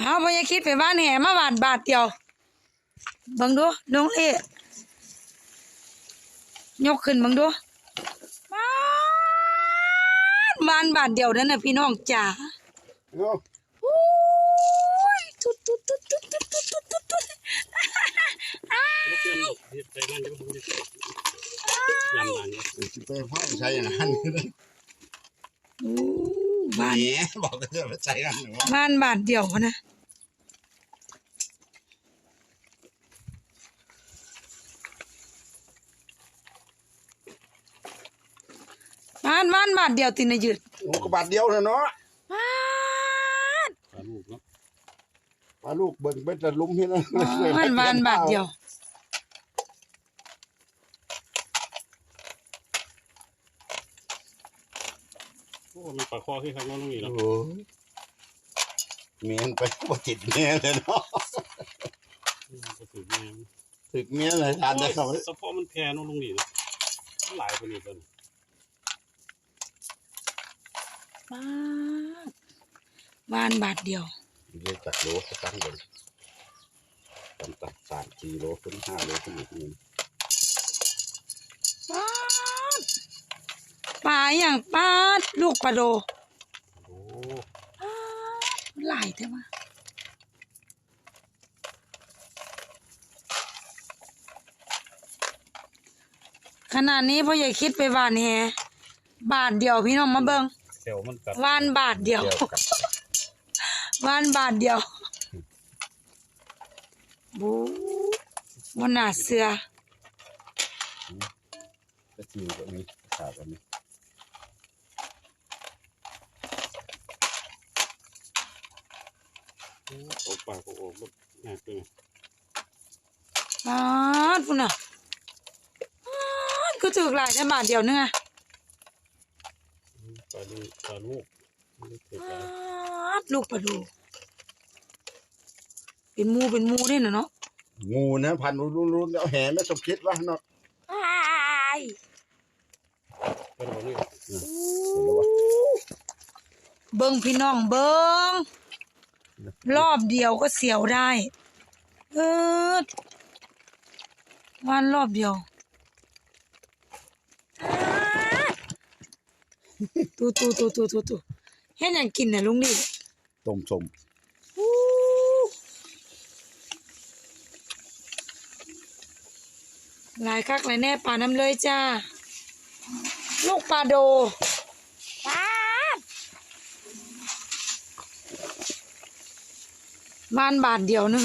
เอาพอยาคิดไปบ้านแห่มาบาทบาทเดียวเบังดูน้องเล่ยกขึ้นเบังดูบาทบานบาทเดียวนั่นน่ะพี่น้องจ๋าเอาโอ้ยตุ๊ดตุ๊ดตุ๊ดตุ๊ดตุ๊ดตุ๊ดตุ๊ดตุ๊ดตุ๊ดอ้ายลูกเพื่อนเฮ็ดใจมันจะมันจะยำมันเนี่ยสิไปพ่อใช้อย่างนั้นเลยโอ้ บานแหมบอกกันเถอะว่าใช้กันหนูบานบาทเดียวพะนะบานบานบาทเดียวตินะยืดโอ้กระบาดเดียวนะเนาะบานปลาลูกเนาะปลาลูกเบิ่งเป็นจะลุ้มให้นะบานบานบาทเดียว อ้มันปลาคอขึ้นข้างนอกตรงนี้โอ้เนาะโหเมียนไปบ่ติดเมียเลยเนาะก็ถือแม่ถึกเมียเลยทานได้ครับสะโพกมันแพร่นอกตรงนี้เนาะหลายคนนี่ตัวบาทบานบาทเดียวเรียกจักโลก็ตั้งเลยตำตัดสามสี่โลขึ้นห้าโลขึ้นอีกนี่ป ปลาอย่างปาดลูกปลาโดโอ้ปาดหลายเท่ามาขนาดนี้พ่อใหญ่คิดไปบานแฮบาทเดียวพี่น้องมาเบิงเซลมันกัดวานบาทเดียวเดียวกับวานบาทเดียวบูวันหนาเสือกระจิวก็มีขาดก็มีโออกปากออกออกแบบง่ายไปมาฟุนอะก็ถือหลายได้มาเดียวนึงอะปลาดูปลาลูกลูกปลาดู เป็นมูเป็นมูได้เนาะงูนะพันรุ่นรุ่นแล้วแห่แล้วสมคิดว่าเนาะไอ้เบิ้งพี่น้องเบิ้ง รอบเดียวก็เสียวได้ เออวันรอบเดียว ตูตูตูตูตูตูเฮ็ดหยังกินน่ะลุงดิต้มสมอู้หลายคักหลายแน่ปลาน้ำเลยจ้า ลูกปลาโดปลาด บ้านบาทเดียวนึง